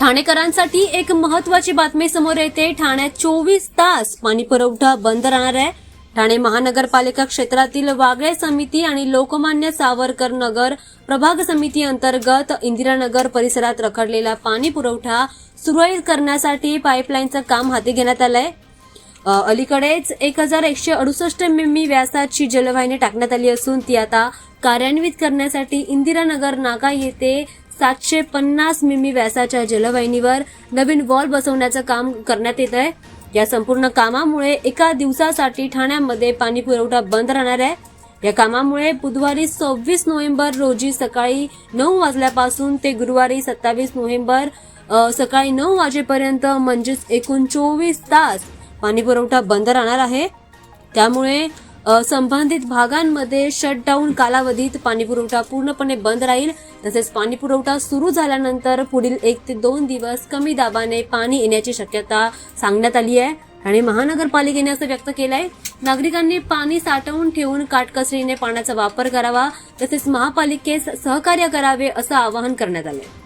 ठाणेकरांसाठी एक महत्वाची बातमी समोर येते. ठाण्यात चोवीस तास पाणी पुरवठा बंद राहणार आहे. ठाणे महानगरपालिका क्षेत्रातील वागळे समिती आणि लोकमान्य सावरकर नगर प्रभाग समिती अंतर्गत इंदिरानगर परिसरात रखडलेला पाणी पुरवठा सुरळीत करण्यासाठी पाईपलाईनचं काम हाती घेण्यात आलंय. अलीकडेच एक हजार एकशे अडुसष्ट मिमी व्यासाची जलवाहिनी टाकण्यात आली असून ती आता कार्यान्वित करण्यासाठी इंदिरानगर नाका येथे सातशे पन्नास मिमी व्यासाच्या जलवाहिनीवर नवीन वॉल बसवण्याचं काम करण्यात येत आहे. या संपूर्ण कामामुळे एका दिवसासाठी ठाण्यामध्ये पाणी पुरवठा बंद राहणार आहे. या कामामुळे बुधवारी सव्वीस नोव्हेंबर रोजी सकाळी नऊ वाजल्यापासून ते गुरुवारी सत्तावीस नोव्हेंबर सकाळी नऊ वाजेपर्यंत म्हणजेच एकूण चोवीस तास पाणी पुरवठा बंद राहणार आहे. त्यामुळे संबंधित भागांमध्ये शटडाऊन कालावधीत पाणी पुरवठा पूर्णपणे बंद राहील. तसेच पाणी पुरवठा सुरू झाल्यानंतर पुढील एक ते दोन दिवस कमी दाबाने पाणी येण्याची शक्यता सांगण्यात आली आहे. आणि महानगरपालिकेने असं व्यक्त केलंय. नागरिकांनी पाणी साठवून ठेवून काटकसरीने पाण्याचा वापर करावा. तसेच महापालिकेस सहकार्य करावे असं आवाहन करण्यात आलंय.